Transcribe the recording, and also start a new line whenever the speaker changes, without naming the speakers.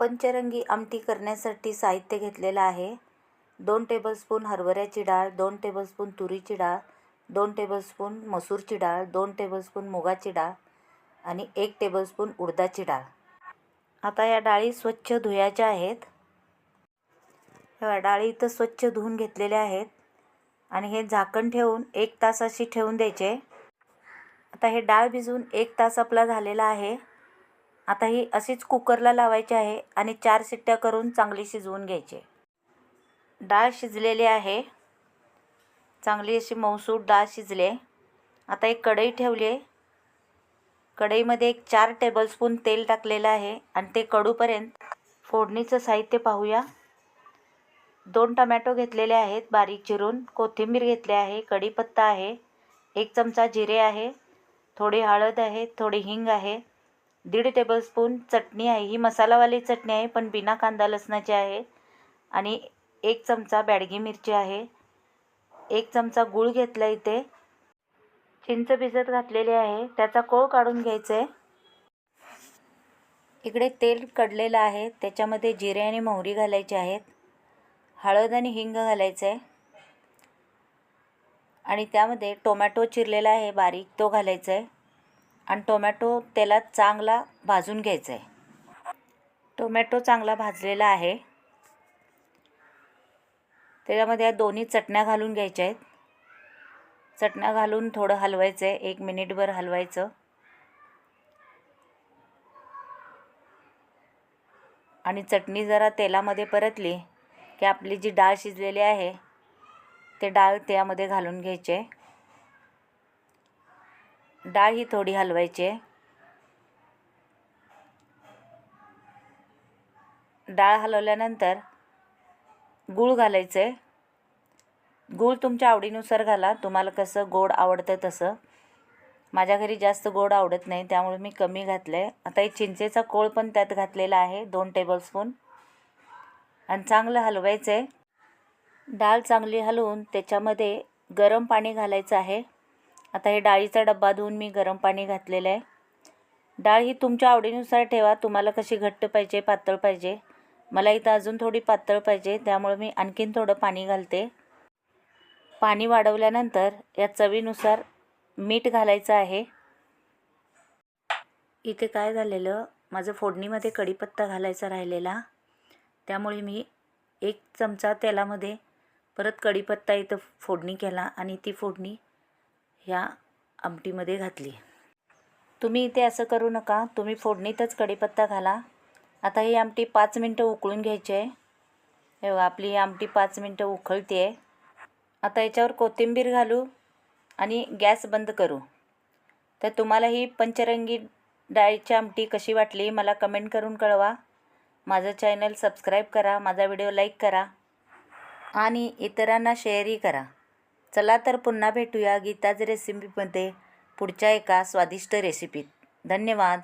पंचरंगी आमटी करण्यासाठी साहित्य घेतलेलं आहे. दोन टेबलस्पून हरभऱ्याची डाळ दोन टेबलस्पून तुरीची डाळ दोन टेबलस्पून मसूरची डाळ दोन टेबलस्पून मुगाची डाळ आणि एक टेबलस्पून उडदाची डाळ. आता या डाळी स्वच्छ धुयाच्या आहेत. ह्या डाळी इथं स्वच्छ धुवून घेतलेल्या आहेत आणि हे झाकण ठेवून एक तास अशी ठेवून द्यायचे. आता हे डाळ भिजवून एक तास आपला झालेला आहे. आता ही अशीच कुकरला लावायची आहे आणि चार शिट्ट्या करून चांगली शिजवून घ्यायची. डाळ शिजलेली आहे. चांगली अशी मौसूर डाळ शिजले आता एक कढई ठेवली आहे. कढईमध्ये एक चार टेबलस्पून तेल टाकलेलं आहे आणि ते कडूपर्यंत फोडणीचं साहित्य पाहूया. दोन टमॅटो घेतलेले आहेत बारीक चिरून. कोथिंबीर घेतली आहे कढीपत्ता आहे एक चमचा जिरे आहे थोडी हळद आहे थोडी हिंग आहे. दीड टेबलस्पून चटणी आहे. ही मसालावाली चटणी आहे पण बिना कांदा लसणाची आहे. आणि एक चमचा बॅडगी मिरची आहे. एक चमचा गूळ घेतला इथे. चिंच भिजत घातलेली आहे. त्याचा कोळ काढून घ्यायचं. आहे इकडे तेल कडलेलं आहे. त्याच्यामध्ये जिरे आणि मोहरी घालायचे आहेत. हळद आणि हिंग घालायचं. आहे आणि त्यामध्ये टोमॅटो चिरलेला आहे. बारीक तो घालायचा. आहे आणि टोमॅटो तेलात चांगला भाजून घ्यायचा आहे. टोमॅटो चांगला भाजलेला आहे. त्याच्यामध्ये या दोन्ही चटण्या घालून घ्यायच्या आहेत. चटण्या घालून थोडं हलवायचं आहे. एक मिनिटभर हलवायचं. आणि चटणी जरा तेलामध्ये परतली की आपली जी डाळ शिजलेली आहे ते डाळ त्यामध्ये घालून घ्यायची आहे. डाळ ही थोडी हलवायची आहे. डाळ हलवल्यानंतर गूळ घालायचं आहे. गूळ तुमच्या आवडीनुसार घाला. तुम्हाला कसं गोड आवडतं तसं. माझ्या घरी जास्त गोड आवडत नाही त्यामुळे मी कमी घातलं आहे आता एक चिंचेचा कोळ पण त्यात घातलेला आहे दोन टेबलस्पून आणि चांगलं हलवायचं आहे डाळ चांगली हलवून त्याच्यामध्ये गरम पाणी घालायचं आहे. आता हे डाळीचा डब्बा धुवून मी गरम पाणी घातलेलं आहे. डाळ ही तुमच्या आवडीनुसार ठेवा तुम्हाला कशी घट्ट पाहिजे पातळ पाहिजे. मला इथं अजून थोडी पातळ पाहिजे त्यामुळे मी आणखीन थोडं पाणी घालते. पाणी वाढवल्यानंतर या चवीनुसार मीठ घालायचं आहे. इथे काय झालेलं माझं फोडणीमध्ये कढीपत्ता घालायचा राहिलेला. त्यामुळे मी एक चमचा तेलामध्ये परत कढीपत्ता इथं फोडणी केला आणि ती फोडणी ह्या आमटीमध्ये घातली. तुम्ही इथे असं करू नका. तुम्ही फोडणीतच कढीपत्ता घाला. आता ही आमटी पाच मिनटं उकळून घ्यायची आहे. हे आपली ही आमटी पाच मिनटं उकळते आहे आता याच्यावर कोथिंबीर घालू आणि गॅस बंद करू. तर तुम्हाला ही पंचरंगी डाळीची आमटी कशी वाटली मला कमेंट करून कळवा. माझं चॅनल सबस्क्राईब करा माझा व्हिडिओ लाईक करा आणि इतरांना शेअरही करा. चला तर पुन्हा भेटूया गीताज रेसिपीमध्ये पुढच्या एका स्वादिष्ट रेसिपीत. धन्यवाद.